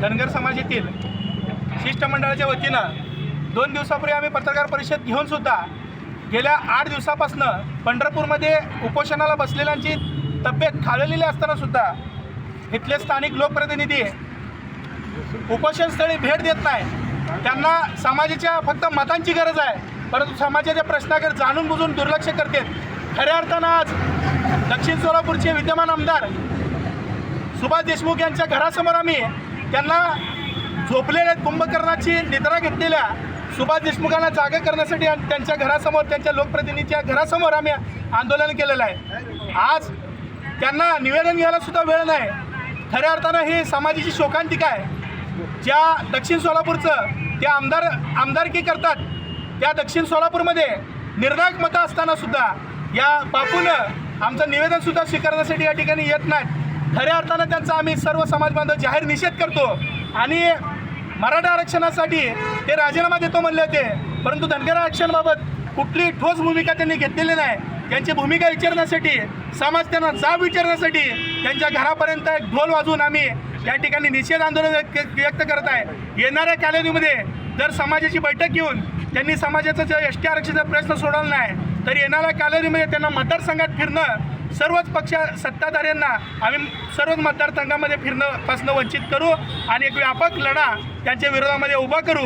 धनगर समाजातील शिष्टमंडळाच्या वतीनं दोन दिवसापूर्वी आम्ही पत्रकार परिषद घेऊन सुद्धा गेल्या आठ दिवसापासनं पंढरपूरमध्ये उपोषणाला बसलेल्यांची तब्येत खाललेली असतानासुद्धा इथले स्थानिक लोकप्रतिनिधी उपोषणस्थळी भेट देत नाही. त्यांना समाजाच्या फक्त मतांची गरज आहे. परंतु समाजाच्या प्रश्नाकडे जाणून बुजून दुर्लक्ष करतात खऱ्या अर्थानं आज दक्षिण सोलापूरचे विद्यमान आमदार सुभाष देशमुख यांच्या घरासमोर आम्ही त्यांना झोपलेल्या कुंभकर्णाची निद्रा घेतलेल्या सुभाष देशमुखांना जागा करण्यासाठी आणि त्यांच्या घरासमोर त्यांच्या लोकप्रतिनिधीच्या घरासमोर आम्ही आंदोलन केलेलं आहे. आज त्यांना निवेदन घ्यायला सुद्धा वेळ नाही. खऱ्या अर्थानं ही समाजाची शोकांतिका आहे. ज्या दक्षिण सोलापूरचं ते आमदार आमदारकी करतात त्या दक्षिण सोलापूरमध्ये निर्णायक मतं असताना सुद्धा या बापूनं आमचं निवेदनसुद्धा स्वीकारण्यासाठी या ठिकाणी येत नाहीत. खऱ्या अर्थानं त्यांचा आम्ही सर्व समाज बांधव जाहीर निषेध करतो. आणि मराठा आरक्षणासाठी ते राजीनामा देतो म्हणले होते. परंतु धनगर आरक्षणाबाबत कुठली ठोस भूमिका त्यांनी घेतलेली नाही. त्यांची भूमिका विचारण्यासाठी समाज त्यांना जाब विचारण्यासाठी त्यांच्या घरापर्यंत एक ढोल वाजवून आम्ही या ठिकाणी निषेध आंदोलन व्यक्त व्यक्त करत आहे. येणाऱ्या कालावधीमध्ये जर समाजाची बैठक घेऊन त्यांनी समाजाचा जर एस टी आरक्षणाचा प्रश्न सोडवला नाही तर येणाऱ्या कालावधीमध्ये त्यांना मतदारसंघात फिरणं सर्वच पक्ष सत्ताधाऱ्यांना आम्ही सर्वच मतदारसंघामध्ये फिरणं पासनं वंचित करू आणि एक व्यापक लढा त्यांच्या विरोधामध्ये उभा करू.